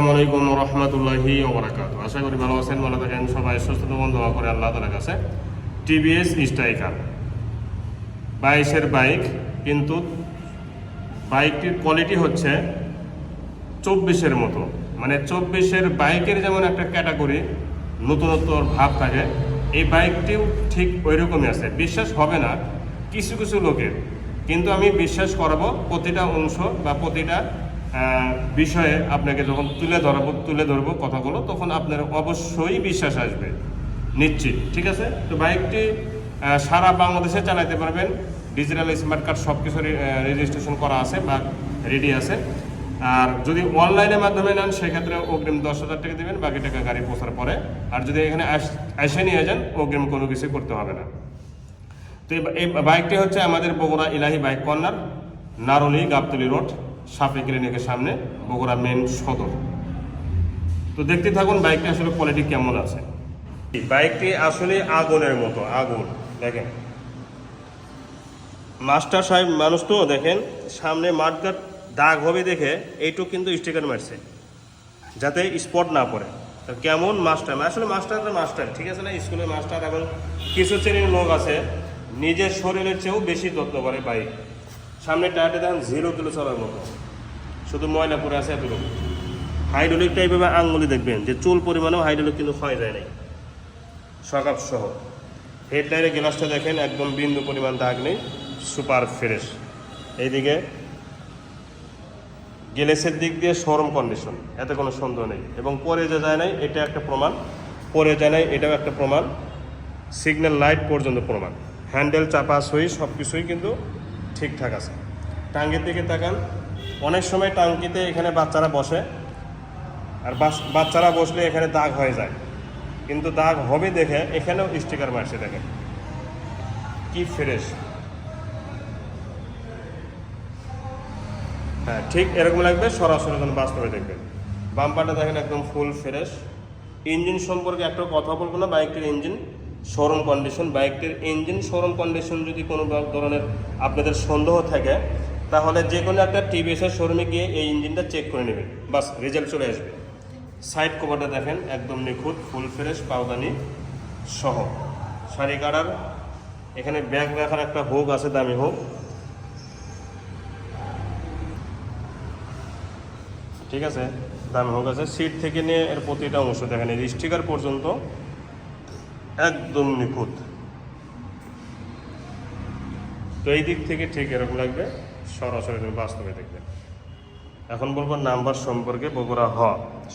আসসালামু আলাইকুম রহমতুল্লাহি ওবরাকাত আশা করি ভালো আছেন, ভালো থাকেন, সবাই সুস্থ দোয়া করে আল্লাহ তালার কাছে। টিভিএস স্ট্রাইকার বাইশের বাইক, কিন্তু বাইকটির কোয়ালিটি হচ্ছে চব্বিশের মতো। মানে চব্বিশের বাইকের যেমন একটা ক্যাটাগরি নতুনত্বর ভাব থাকে, এই বাইকটিও ঠিক ওই রকমই আছে। বিশ্বাস হবে না কিছু কিছু লোকের। কিন্তু আমি বিশ্বাস করাবো প্রতিটা অংশ বা প্রতিটা বিষয়ে আপনাকে যখন তুলে ধরবো তুলে ধরবো কথাগুলো, তখন আপনার অবশ্যই বিশ্বাস আসবে। নিশ্চিত, ঠিক আছে? তো বাইকটি সারা বাংলাদেশে চালাতে পারবেন। ডিজিটাল স্মার্ট কার্ড সব কিছু রেজিস্ট্রেশন করা আছে বা রেডি আছে। আর যদি অনলাইনের মাধ্যমে নেন, সেক্ষেত্রে অগ্রিম দশ হাজার টাকা দেবেন, বাকি টাকা গাড়ি পৌঁছার পরে। আর যদি এখানে এসে নিয়ে যান, অগ্রিম কোনো কিছু করতে হবে না। তো এই বাইকটি হচ্ছে আমাদের Bogura Elahi bike corner, Naruli Gabtoli road. সাপে ক্লিনিকের সামনে বগুড়া মেন সদর। তো দেখতে থাকুন বাইকটি আসলে কোয়ালিটি কেমন আছে। বাইকটি আসলে আগুনের মতো, আগুন, দেখেন। মাস্টার সাহেব মানুষ তো, দেখেন, সামনে মাঠঘাট দাগ হবে দেখে এইটুক কিন্তু স্টিকার মারছে, যাতে স্পট না পড়ে। তো কেমন মাস্টার? আসলে মাস্টারটা মাস্টার, ঠিক আছে না? স্কুলের মাস্টার এবং কিছু শ্রেণির লোক আছে, নিজের শরীরের চেয়েও বেশি যত্ন করে বাইক। সামনে টায়ারটা দেখেন জিরো কিলো চলার মতো। শুধু ময়লা পরে আছে এতটুকু। হাইড্রোলিক টাইপের আঙ্গুলি দেখবেন, যে চুল পরিমাণেও হাইড্রোলিক কিন্তু ক্ষয় যায় নাই। সকাপ সহ। হেডলাইটের গ্লাসটা দেখেন, একদম বিন্দু পরিমাণ দাগ নেই সুপার ফ্রেশ এইদিকে গ্যালেসের দিক দিয়ে শোরুম কন্ডিশন এতে কোনো সন্দেহ নেই। এবং পরে যে যায় নাই, এটা একটা প্রমাণ। পরে যায় নাই, এটাও একটা প্রমাণ। সিগন্যাল লাইট পর্যন্ত প্রমাণ। হ্যান্ডেল চাপা সই সব কিছুই কিন্তু ঠিকঠাক আছে। টাঙ্গের দিকে তাকান। অনেক সময় টাঙ্কিতে এখানে বাচ্চারা বসে, আর বাচ্চারা বসলে এখানে দাগ হয়ে যায়। কিন্তু দাগ হবে দেখে, এখানেও স্টিকার মারছে দেখেন কি ফ্রেশ হ্যাঁ ঠিক এরকম লাগবে, সরাসরি যখন বাস্তবে দেখবেন। বাম্পারটা দেখেন একদম ফুল ফ্রেশ ইঞ্জিন সম্পর্কে একটা কথা বলব না, বাইকটির ইঞ্জিন শোরুম কন্ডিশন বাইকটির ইঞ্জিন শোরুম কন্ডিশন যদি কোনো ধরনের আপনাদের সন্দেহ থাকে তাহলে যে কোনো একটা টিভিএসের শোরুমে গিয়ে এই ইঞ্জিনটা চেক করে নেবেন। বাস রেজাল্ট চলে আসবে। সাইড কভারটা দেখেন, একদম নিখুঁত ফুল ফ্রেশ পাওদানি সহ। শাড়ি কাটার, এখানে ব্যাগ রাখার একটা হোক আছে, দামি হোক। ঠিক আছে, দামি হোক আছে। সিট থেকে নিয়ে এর প্রতিটা অংশ দেখেন, এই স্টিকার পর্যন্ত একদম নিখুঁত। তো এই দিক থেকে ঠিক এরকম লাগবে। সরাসরি বাস্তবে দেখবেন এখন বলব নাম্বার সম্পর্কে বগুড়া হ,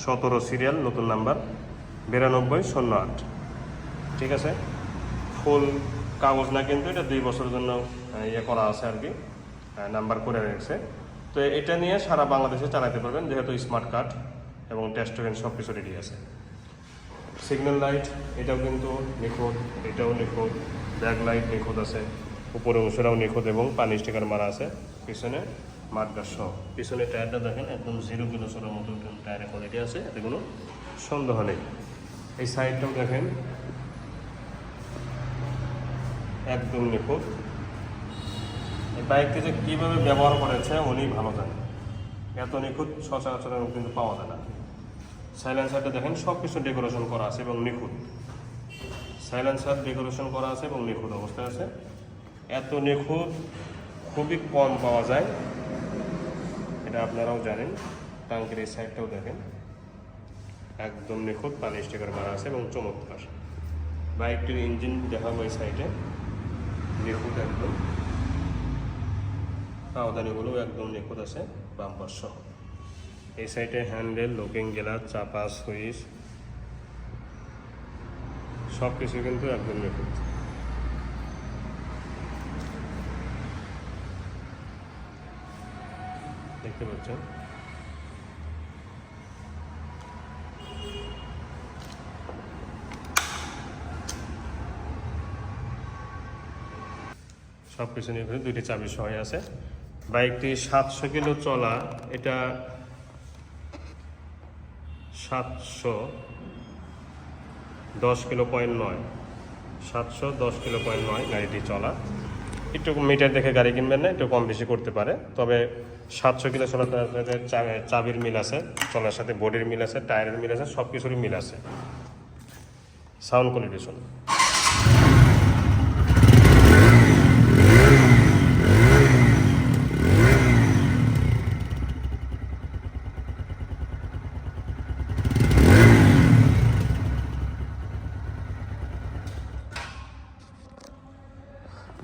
সতেরো সিরিয়াল নতুন নাম্বার, বিরানব্বই, শূন্য আট। ঠিক আছে? ফুল কাগজ না, কিন্তু এটা দুই বছরের জন্য ইয়ে করা আছে আর কি নাম্বার করে রেখেছে। তো এটা নিয়ে সারা বাংলাদেশে চালাতে পারবেন, যেহেতু স্মার্ট কার্ড এবং টেস্ট সব কিছু রেডি আছে। সিগন্যাল লাইট এটাও কিন্তু নিখুঁত, এটাও নিখুঁত ব্যাক লাইট নিখুঁত আছে। উপরে অংশটাও নিখুঁত এবং পানি স্টিকার মারা আছে। পিছনে মাঠগাছ সহ। পিছনে টায়ারটা দেখেন, একদম জিরো কিলো চলার মতো টায়ারের কোয়ালিটি আছে, এতে কোনো সন্দেহ নেই। এই সাইডটাও দেখেন, একদম নিখুঁত। এই বাইকটি যে কীভাবে ব্যবহার করেছে উনি ভালো জানেন। এত নিখুঁত, সচরাচর কিন্তু পাওয়া যায় না। সাইলেন্সারটা দেখেন সব কিছু ডেকোরেশন করা আছে এবং নিখুঁত। সাইলেন্সার ডেকোরেশন করা আছে এবং নিখুঁত অবস্থায় আছে। এত নিখুঁত, খুবই কম পাওয়া যায়। এটা আপনারাও জানেন টাঙ্কির এই সাইডটাও দেখেন। একদম নিখুঁত, পানি স্টিকার মারা আছে এবং চমৎকার। বাইকটির ইঞ্জিন দেখাবো এই সাইডে। নিখুঁত একদম। পাওদানিগুলো একদম নিখুঁত আছে, বাম্পার সহ। এই সাইডে হ্যান্ডেল, লুকিং গ্লাস, চাপা, সুইচ। সব কিছু কিন্তু একদম নিখুঁত। দেখতে পাচ্ছেন। সব কিছু নিয়ে দুইটি চাবি সহ আছে। বাইকটি সাতশো কিলো চলা, এটা সাতশো দশ কিলো পয়েন্ট নয়। সাতশো দশ কিলো পয়েন্ট নয় গাড়িটি চলা। একটু মিটার দেখে গাড়ি কিনবেন না, একটু কম বেশি করতে পারে। তবে সাতশো কিলো সোলার চাবির মিল আছে চলার সাথে বডির মিল আছে, টায়ারের মিল আছে সব কিছুরই মিল আছে। সাউন্ড কোয়ালিটি শুনুন।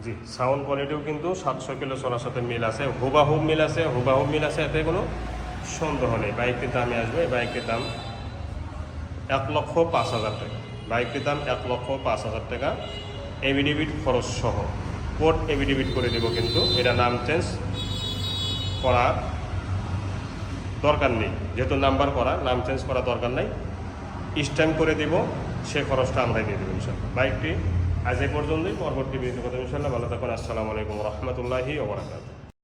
জি সাউন্ড কোয়ালিটিও কিন্তু সাতশো কিলো সোলার সাথে মিল আছে হুবাহুব মিল আছে হুবাহুব মিল আছে, এতে কোনো সন্দেহ নেই। বাইকটির দামে আসবে বাইকটির দাম এক লক্ষ পাঁচ হাজার টাকা। বাইকটির দাম এক লক্ষ পাঁচ হাজার টাকা। এভিডেভিট খরচ সহ। কোড এভিডেভিট করে দেবো কিন্তু, এটা নাম চেঞ্জ করা দরকার নেই। যেহেতু নাম্বার করা, নাম চেঞ্জ করা দরকার নাই। স্ট্যাম্প করে দেব, সে খরচটা আমরাই দিয়ে দেবো ইনশাল্লাহ। বাইকটি আজ এই পর্যন্তই। পরবর্তী ভিডিও কথা ইনশাল্লাহ ভালো থাকুন। আসসালামু আলাইকুম রহমতুল্লাহি ওবরাকাতুহ